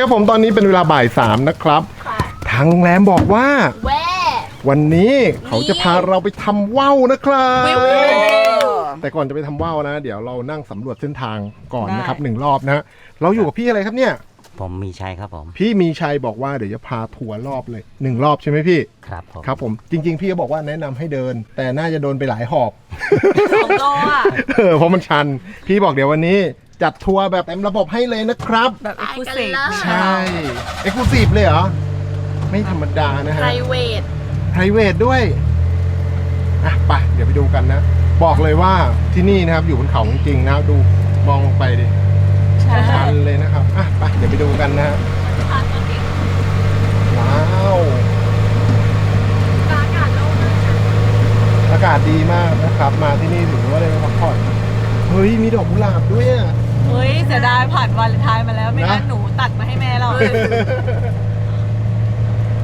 ครับผมตอนนี้เป็นเวลาบ่ายสามนะครับค่ะทางโรงแรมบอกว่า แว่วันนี้เขาจะพาเราไปทำว่าวนะครับวิววิวแต่ก่อนจะไปทำว่าวนะ เดี๋ยวเรานั่งสำรวจเส้นทางก่อนนะครับหนึ่งรอบนะเราอยู่กับพี่อะไรครับเนี่ย ผมมีชัยครับผม พี่มีชัยบอกว่าเดี๋ยวจะพาทัวร์รอบเลยหนึ่งรอบใช่ไหมพี่ครับผมครับผมจริง ๆ พี่ก็บอกว่าแนะนำให้เดิน แต่น่าจะโดนไปหลายหอบของโลอะ เออเพราะมันชัน พี่บอกเดี๋ยววันนี้ จัดทัวร์แบบเต็มระบบให้เลยนะครับแบบเอ็กซ์คลูซีฟใช่เอ็กซ์คลูซีฟเลยเหรอ ไม่ธรรมดานะไพฮะรเวทไพรเวทด้วยอะไปเดี๋ยวไปดูกันนะ บอกเลยว่าที่นี่นะครับอยู่บนเขาจริงๆนะดูมองลงไปดิชันเลยนะครับอะไปเดี๋ยวไปดูกันนะว้าวอากาศดีมากนะครับ มาที่นี่ถือว่าได้มาพักผ่อนเฮ้ยมีดอกกุหลาบด้วยอะ เฮ้ยเสียดายผ่านวันเลนไทายมาแล้วไม่งั้นนะ หนูตัดมาให้แม่เรา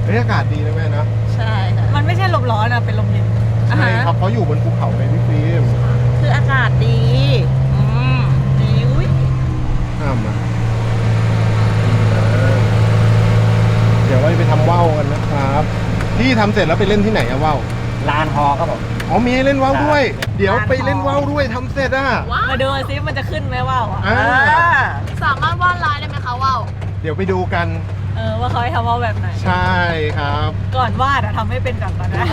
เฮ้ยอากาศดีนะแม่นะใช่ค่ะมันไม่ใช่ลมร้อนอะเป็นลมเย็นอ่าใช่ฮะครับเขาอยู่บนภูเขาไงพี่ฟิล์มคืออากาศดีอืมดีอุ้ยห้ามมาเดี๋ยวเราไปทำว่าวกันนะครับ พี่ทำเสร็จแล้วไปเล่นที่ไหนอะว่าวลานฮอครับผม อ๋อมีให้เล่นว่าวด้วย เดี๋ยวไปเล่นว่าวด้วยทำเสร็จอะมาดูซิมันจะขึ้นไหมว่าวอะอ่าสามารถวาดลายได้ไหมคะว่าวเดี๋ยวไปดูกัน เออว่าเขาให้ทำว่าวแบบไหน ใช่ครับ ก่อนวาดอะทำให้เป็นก่อนก่อนนะ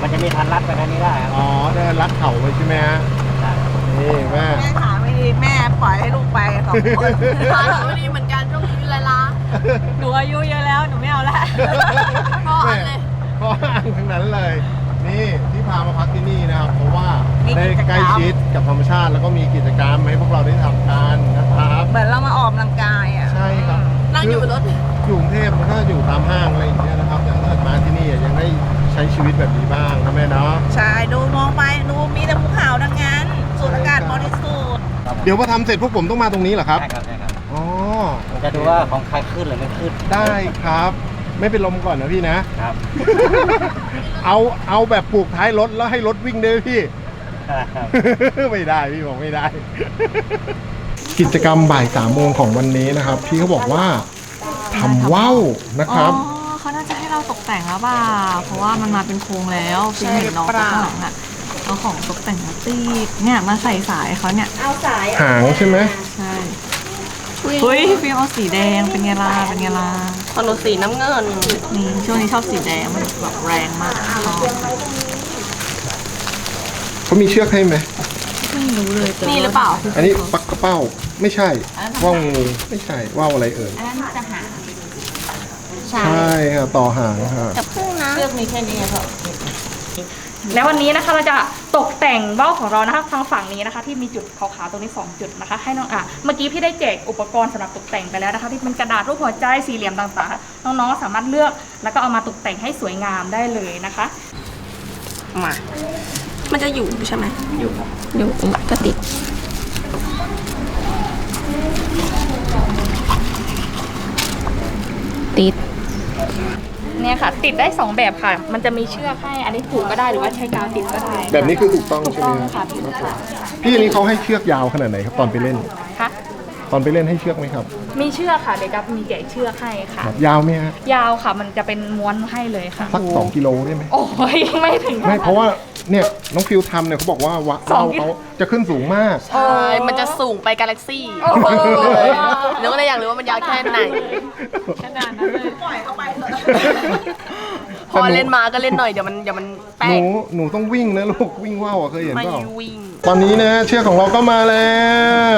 มันจะมีทันรัดไปทางนี้ได้ครับอ๋อได้รัดเข่าไปใช่ไหมฮะได้นี่แม่ แม่ขาไม่ดีแม่ปล่อยให้ลูกไปสองคนพาหนูไม่ดีเหมือนกันช่วงนี้ลาลาหนูอายุเยอะแล้วหนูไม่เอาละพ่ออันเลยพ่ออ่างทั้งนั้นเลย นี่ที่พามาพักที่นี่นะครับ เพราะว่าได้ใกล้ชิดกับธรรมชาติ แล้วก็มีกิจกรรมให้พวกเราได้ทำกันนะครับ เหมือนเรามาออกกำลังกายอะใช่ครับนั่งอยู่บนรถคืออยู่กรุงเทพมันก็อยู่ตามห้างอะไรอย่างเงี้ยนะครับแต่ถ้าเกิดมาที่นี่อะยังได้ใช้ชีวิตแบบนี้บ้างนะแม่เนาะ ใช่ดูมองไปดูมีแต่ภูเขาดังนั้นสูดอากาศบริสุทธิ์เดี๋ยวพอทำเสร็จพวกผมต้องมาตรงนี้เหรอครับใช่ครับใช่ครับอ๋อมันจะดูว่าของใครขึ้นหรือไม่ขึ้นได้ครับ ไม่เป็นลมก่อนนะพี่นะ ครับ เอาเอาแบบปลูกท้ายรถแล้วให้รถวิ่งด้วยพี่ ไม่ได้พี่บอกไม่ได้ กิจกรรมบ่ายสามโมงของวันนี้นะครับ พี่เขาบอกว่าทำว่าวนะครับ อ๋อเขาน่าจะให้เราตกแต่งแล้วเปล่าเพราะว่ามันมาเป็นโครงแล้วฟิล์มเห็นน้องข้างหลังอะเอาของตกแต่งมาตีดเนี่ยมาใส่สายเขาเนี่ยหางใช่ไหมใช่ เฮ้ยฟิล์มเอาสีแดงเป็นไงล่ะเป็นไงล่ะคอนโดสีน้ำเงิน นี่ช่วงนี้ชอบสีแดงมันแบบแรงมากชอบเขามีเชือกให้ไหมไม่รู้เลยนี่หรือเปล่าอันนี้ปักกระเป้าไม่ใช่ว่าวงูไม่ใช่ว่าวอะไรเอ่ยอันนั้นจะหาใช่ค่ะต่อหางค่ะกับพึ่งนะเลือกมีแค่นี้ค่ะและวันนี้นะคะเราจะ ตกแต่งเบ้าของเรานะคะทางฝั่งนี้นะคะ ที่มีจุดขาวๆตรงนี้ 2 จุดนะคะ ให้น้องอะเมื่อกี้พี่ได้แจกอุปกรณ์สำหรับตกแต่งไปแล้วนะคะ ที่เป็นกระดาษรูปหัวใจสี่เหลี่ยมต่างๆ น้องๆสามารถเลือกแล้วก็เอามาตกแต่งให้สวยงามได้เลยนะคะมา มันจะอยู่ใช่ไหมอยู่อยู่ก็ติดติด เนี่ยค่ะ ติดได้2แบบค่ะ มันจะมีเชือกให้ อันนี้ผูกก็ได้หรือว่าใช้กาวติดก็ได้แบบนี้คือถูกต้องถูกใช่ไหต้มองครับค่ะถูกต้องพี่อันนี้เขาให้เชือกยาวขนาดไหนครับตอนไปเล่นค่ะ ตอนไปเล่นให้เชือกไหมครับมีเชือกค่ะเดี๋ยวจะมีแกะเชือกให้ค่ะ ครับ ยาวไหมฮะยาวค่ะมันจะเป็นม้วนให้เลยค่ะ สักสองกิโลได้ไหมโอ้ยไม่ถึงไม่เพราะว่าเนี่ยน้องฟิวทำเนี่ยเขาบอกว่าวะสอว่างวกิโล เขาจะขึ้นสูงมาก ใช่ มันจะสูงไปกาแล็กซี่โอ้โห หนูก็เลยอยากรู้ว่ามันยาวแค่ไหน ขนาดนั้นเลยปล่อยเข้าไปเถอะ พอเล่นมาก็เล่นหน่อยเดี๋ยวมันเดี๋ยวมันแป้หนูงหนูต้องวิ่งนะลูกวิ่งว่าวอะเคยเห็นไม่เปล่าวิ่ง ตอนนี้นะเชือกของเราก็มาแล้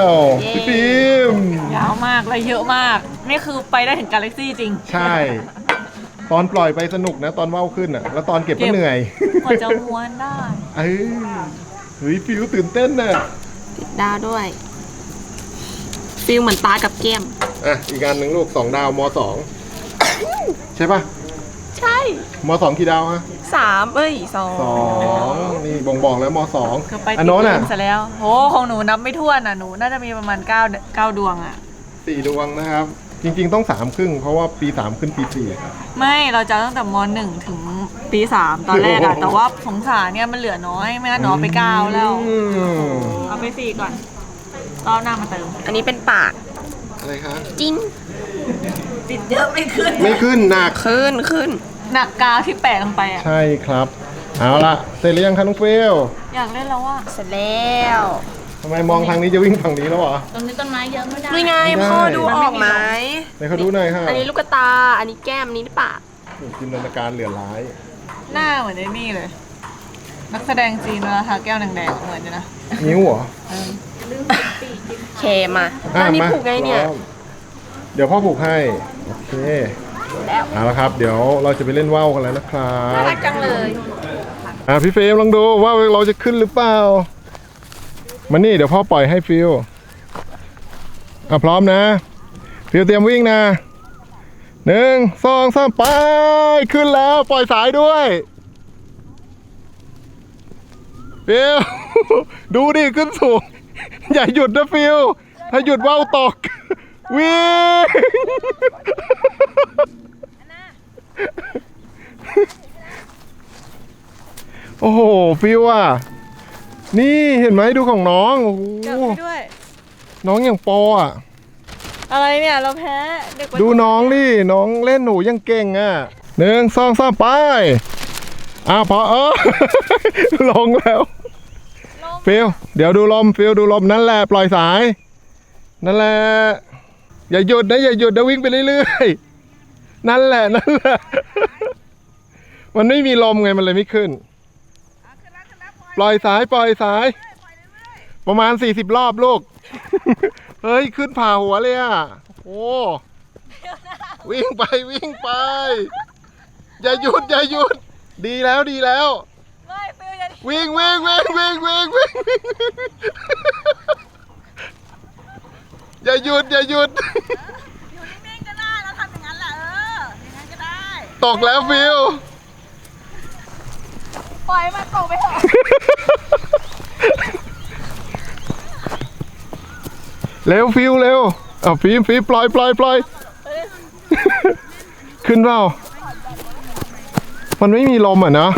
วเย้ พี่ฟิล์มยาวมากและเยอะมาก นี่คือไปได้ถึงกาแล็กซี่จริงใช่ ตอนปล่อยไปสนุกนะ ตอนว่าวขึ้นอะแล้วตอนเก็บก็เหนื่อยกว่าจะม้วนได้ เอ้ยเฮ้ยฟิวตื่นเต้นน่ะติดดาวด้วย ฟิลเหมือนตากับแก้มอะอีกอันหนึ่งลูกสองดาวมสองใช่ปะ ใช่มสองกี่ดาวฮะสามเอ้ยสองสองนี่บ่งบอกแล้วมสองก็ไปอัตินดโน้นเกอะมซะแล้วโหของหนูนับไม่ถ้วนอะหนูน่าจะมีประมาณ9ก้าเก้าดวงอะ สี่ดวงนะครับ จริง ๆ ต้องสามครึ่ง เพราะว่าปีสามขึ้นปีสี่ ไม่เราจะเอาตั้งแต่มหนึ่งถึงปีสามตอนแรกอะโอ้โห แต่ว่าสงสารเนี่ยมันเหลือน้อย ไม่งั้นหนูเอาไปเก้าแล้ว อืมเอาไปสี่ก่อนรอบหน้ามาเติม อันนี้เป็นปากอะไรคะจิ้ง ปิดเยอะไม่ขึ้น ไม่ขึ้นหนัก ขึ้นขึ้นหนักกาวที่แปะลงไปอะ ใช่ครับ เอาละเสร็จหรือยังคะน้องฟิลอยากเล่นแล้วว่าเสร็จแล้วทำไมมองทางนี้จะวิ่งฝั่งนี้แล้วเหรอ ตรงนี้ต้นไม้เยอะไม่ได้ นี่ไงไม่ได้ พ่อดูออกไหม ไหนเขาดูหน่อยค่ะอันนี้ลูกตา อันนี้แก้มอันนี้ปากโอ้โหจินตนาการเหลือร้าย หน้าเหมือนไอ้นี่เลย นักแสดงจีนเวลาทาแก้วแดงๆเหมือนอยู่นะ นิ้วเหรอเคมาอะอันนี้มาผูกไงเนี่ย พร้อม เดี๋ยวพ่อผูกให้ โอเคเอาละครับ เดี๋ยวเราจะไปเล่นว่าวกันแล้วนะครับน่ารักจังเลยอะพี่เฟรมลองดูว่าเราจะขึ้นหรือเปล่ามานี่เดี๋ยวพ่อปล่อยให้ฟิลอะพร้อมนะฟิลเตรียมวิ่งนะหนึ่งสองสามไปขึ้นแล้วปล่อยสายด้วยฟิลดูดิขึ้นสูง อย่าหยุดนะฟิลถ้าหยุดว่าวตก วิ่งโอ้โหฟิวอะ นี่เห็นไหมดูของน้องโอ้โหจับไปด้วย น้องอย่างปออะ อะไรเนี่ยเราแพ้เด็กวัยดูน้องดิน้องเล่นหนูยังเก่งอะหนึ่งสองสามไปอะพอเออ ลงแล้วฟิลเดี๋ยวดูลมฟิลดูลมนั่นแหละปล่อยสาย นั่นแหละ อย่าหยุดนะอย่าหยุดนะวิ่งไปเรื่อยๆ นั่นแหละนั่นแหละ มันไม่มีลมไงมันเลยไม่ขึ้น ปล่อยสายปล่อยสาย ประมาณ40รอบลูก เฮ้ยขึ้นผ่าหัวเลยอะ โอ้วิ่งไปวิ่งไป อย่าหยุดอย่าหยุด ดีแล้วดีแล้วไม่ฟิวจะวิ่งวิ่งวิ่งวิ่งวิ่งวิ่งวิ่ง อย่าหยุดอย่าหยุด อยู่นิ่งๆก็ได้เราทำอย่างนั้นแหละเอออย่างนั้นก็ได้ตกแล้วฟิว ปล่อยมันตกไปเถอะเร็วฟิวเร็วอะฟิล์มฟิล์มปล่อยปล่อยปล่อย ขึ้นเปล่า มันไม่มีลมอะนะ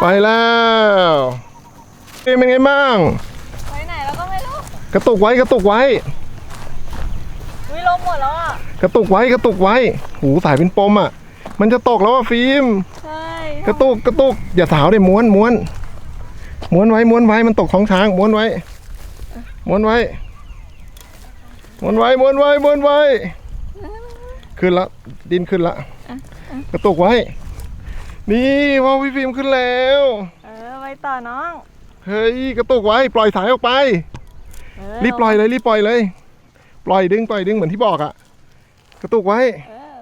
ไปแล้วฟิล์มเป็นไงบ้าง ไปไหนแล้วก็ไม่รู้ กระตุกไว้กระตุกไว้วิลมหมดแล้วอะ กระตุกไว้กระตุกไว้หูสายเป็นปมอะ มันจะตกแล้วอะฟิล์ม ใช่กระตุกกระตุกอย่าสาวเลยม้วนม้วนม้วนไว้ม้วนไว้มันตกท้องช้างม้วนไว้ม้วนไว้ม้วนไว้ม้วนไว้ม้วนไว้ขึ้นละดินขึ้นละกระตุกไว้ นี่ว่าวพี่ฟิล์มขึ้นแล้ว เออไปต่อน้อง เฮ้ยกระตุกไว้ ปล่อยสายออกไป เออรีบปล่อยเลยรีบปล่อยเลย ปล่อยดึงปล่อยดึงเหมือนที่บอกอะกระตุกไว้ เออ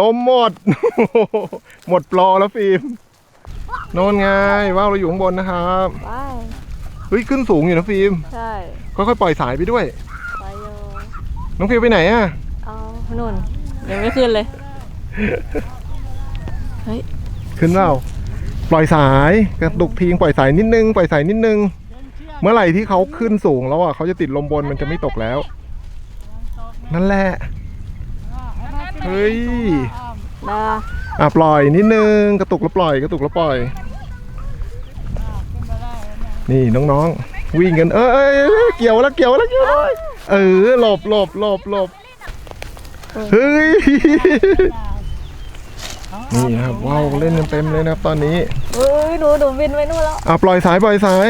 ลมหมด หมดปลอแล้วฟิล์มโน่นไงว่าวเราอยู่ข้างบนนะครับไปเฮ้ยขึ้นสูงอยู่นะฟิล์มใช่ค่อยๆปล่อยสายไปด้วย ไปโยน้องฟิล์มไปไหนอะเอานุ่นยังไม่ขึ้นเลยขึ้นเปล่าปล่อยสายกระตุกทิ้งปล่อยสายนิดนึงปล่อยสายนิดนึง เมื่อไหร่ที่เขาขึ้นสูงแล้วอะเขาจะติดลมบนมันจะไม่ตกแล้ว นั่นแหละ เฮ้ยดาอะปล่อยนิดนึงกระตุกแล้วปล่อยกระตุกแล้วปล่อย นี่น้องๆ วิ่งกันเอ้ยเอ้ยเอ้ยเกี่ยวแล้วเกี่ยวแล้วเกี่ยวแล้วเออหลบหลบหลบหลบเฮ้ยนี่นะครับว้าวเล่นกันเต็มเลยนะครับตอนนี้เอ้ยหนูหนูบินไปนู่นแล้วอะปล่อยสายปล่อยสาย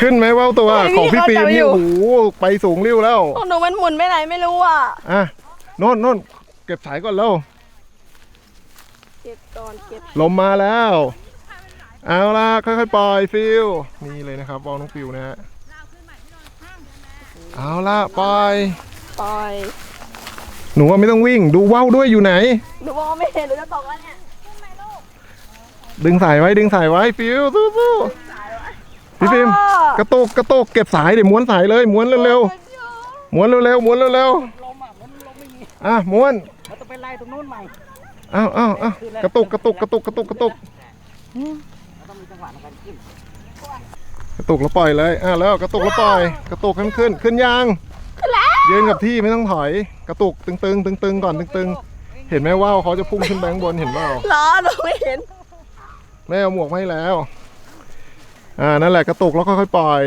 ขึ้นไหมว่าวตัวของพี่ฟิล์มนี่โอ้โหไปสูงริ้วแล้วของหนูมันหมุนไปไหนไม่รู้อะ อะโน่นโน่นเก็บสายก่อนแล้วเก็บก่อนเก็บลมมาแล้ว เอาล่ะค่อยๆปล่อยฟิลนี่เลยนะครับวอลน้องฟิลนะฮะเอาล่ะปล่อยปล่อยหนูว่าไม่ต้องวิ่ง ดูว่าวด้วยอยู่ไหน หนูมองไม่เห็นหนูจะตกแล้วเนี่ยดึงสายไว้ดึงสายไว้ฟิลสู้ๆ พี่ฟิล์มกระตุกกระตุกเก็บสายเดี๋ยวม้วนสายเลยม้วนเร็วๆม้วนเร็วๆม้วนเร็วๆอะม้วนเราต้องไปไล่ตรงนู้นใหม่อ้าวอ้าวอ้าวกระตุกกระตุกกระตุกกระตุกกระตุกเราต้องมีจังหวะในการขึ้นกระตุกแล้วปล่อยเลยอะแล้วกระตุกแล้วปล่อย กระตุกขึ้นขึ้นขึ้นยางยืนกับที่ไม่ต้องถอย กระตุกตึงตึงตึงตึงๆก่อนตึงตึงๆเห็นไหมว่าวเขาจะพุ่งขึ้นแบงบนเห็นเปล่าล้อหนูไม่เห็นแม่เอาหมวกมาให้แล้ว อ่านั่นแหละกระตุกแล้วค่อยๆปล่อย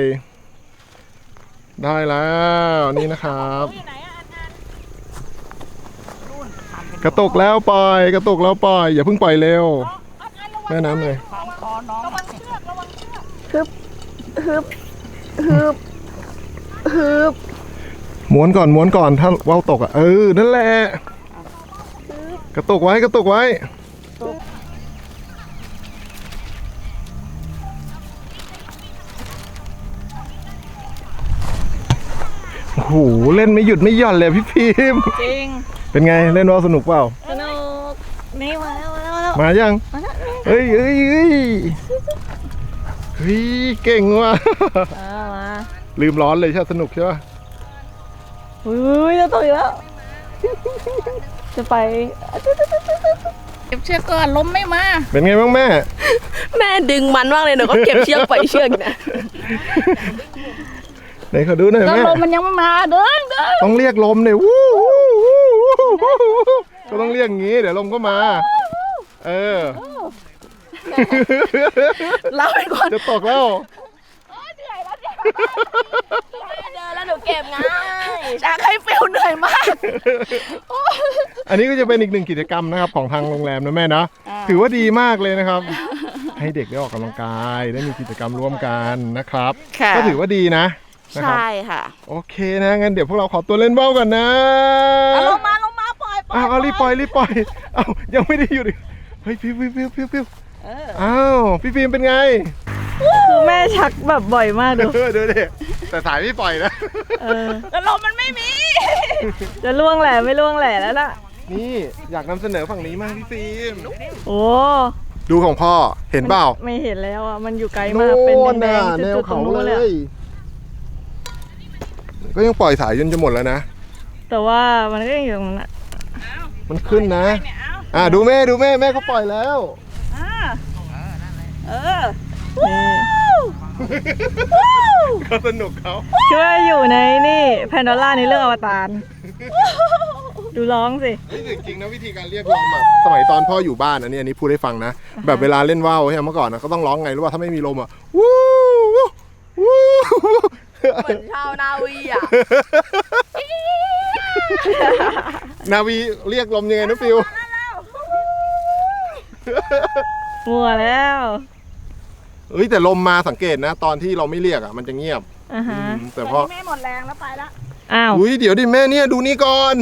ได้แล้วนี่นะครับกระตุกแล้วปล่อย กระตุกแล้วปล่อย อย่าเพิ่งปล่อยเร็วแม่น้ำเลยฮึบฮึบฮึบฮึบม้วนก่อนม้วนก่อนถ้าว่าวตกอะเออนั่นแหละ กระตุกไว้กระตุกไว้ โอ้โหเล่นไม่หยุดไม่หย่อนเลยพี่พิมพ์จริงเป็นไงเล่นว่าวสนุกเปล่า สนุกนี่มาแล้วมาแล้วมายังเฮ้ยเฮ้ยเฮ้ยเฮ้ยเก่งว่ะอ่ามาลืมร้อนเลยใช่ไหมสนุกใช่ปะอุ้ยจะตกอีกแล้ว จะไปเก็บเชือกก่อนล้มไม่มาเป็นไงบ้างแม่ แม่ดึงมันมากเลยหนูก็เก็บเชือกไปเชือกนะ ไหนขอดูหน่อยแล้วแม่ลมมันยังไม่มาเดินเดินต้องเรียกลมเนี่ยวู้วู้วู้วู้วู้ก็ต้องเรียกงี้ เดี๋ยวลมก็มา เออ เราเป็นคนจะตกแล้วเดินแล้วหนูเก็บง่ายอยากให้ฟิลเหนื่อยมากอันนี้ก็จะเป็นอีกหนึ่งกิจกรรมนะครับ ของทางโรงแรมนะแม่นะถือว่าดีมากเลยนะครับ ให้เด็กได้ออกกำลังกายได้มีกิจกรรมร่วมกันนะครับค่ะก็ถือว่าดีนะ นะครับใช่ค่ะโอเคนะงั้นเดี๋ยวพวกเราขอตัวเล่นว่าวกันนะเอาลงมาลงมาปล่อยปล่อยอ้าวเอารีบปล่อยรีบปล่อยเอายังไม่ได้หยุดอีกเฮ้ยพิวพิวพิวพิวพิวอ้าวพี่ฟิล์มเป็นไง คือแม่ชักแบบบ่อยมากดู เออดูดิแต่สายไม่ปล่อยนะ เออแล้วลมมันไม่มี จะล่วงแหล่ไม่ล่วงแหล่แล้วล่ะ นี่อยากนำเสนอฝั่งนี้มากพี่ฟิล์มโอ้ดูของพ่อเห็นเปล่าไม่เห็นแล้วอะ มันอยู่ไกลมาก เป็นแดงๆแนวจุดๆตรเขางนู้นเลเลยอะย ก็ยังปล่อยสายจนจะหมดแล้วนะ แต่ว่ามันก็ยังอยู่ตรงนั้นอะมันขึ้นนะ อ่าดูแม่ดูแม่แม่เขาปล่อยแล้วเออนี่เขาสนุกเขาคิดว่าอยู่ในนี่แพนดอล่าในเรื่องอวตาร ดูร้องสิเฮ้ยแต่จริงๆนะวิธีการเรียกลมอะสมัยตอนพ่ออยู่บ้านอันนี้อันนี้พูดให้ฟังนะ แบบเวลาเล่นว่าวใช่ไหมเมื่อก่อนนะก็ต้องร้องไงรู้ป่ะถ้าไม่มีลมอะวู้วู้วู้ เหมือนชาวนาวีอะ นาวีเรียกลมยังไงนะฟิว มัวแล้วเฮ้ยแต่ลมมาสังเกตนะ ตอนที่เราไม่เรียกอะมันจะเงียบอ่าฮะอืมแต่พอแม่หมดแรงแล้วไปละอ้าวอุ้ยเดี๋ยวดิแม่เนี่ยดูนี่ก่อน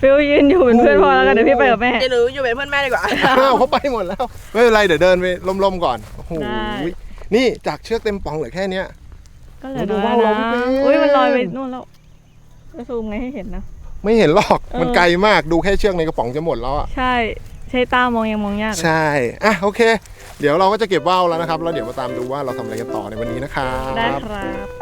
ฟิวยืนอยู่เป็นเพื่อนพอแล้วกันเดี๋ยวพี่ไปกับแม่เดี๋ยวหนูอยู่เป็นเพื่อนแม่ดีกว่า อ้าวเขาไปหมดแล้ว ไม่เป็นไรเดี๋ยวเดินไปลมๆก่อนโอ้โหได้ นี่จากเชือกเต็มปองเหลือแค่เนี้ย ก็เหลยดูน้อยว่าวนะเราไม่เป็นอุ้ยมันลอยไปนู่นแล้วจะซูมไงให้เห็นนะ ไม่เห็นหรอกเออมันไกลมาก ดูแค่เชือกในกระป๋องจะหมดแล้วอะ ใช่ ใช้ตามองยังมองยากเลยใช่ อะโอเค เดี๋ยวเราก็จะเก็บว่าวแล้วนะครับ แล้วเดี๋ยวมาตามดูว่าเราทำอะไรกันต่อในวันนี้นะครับ ได้ครับ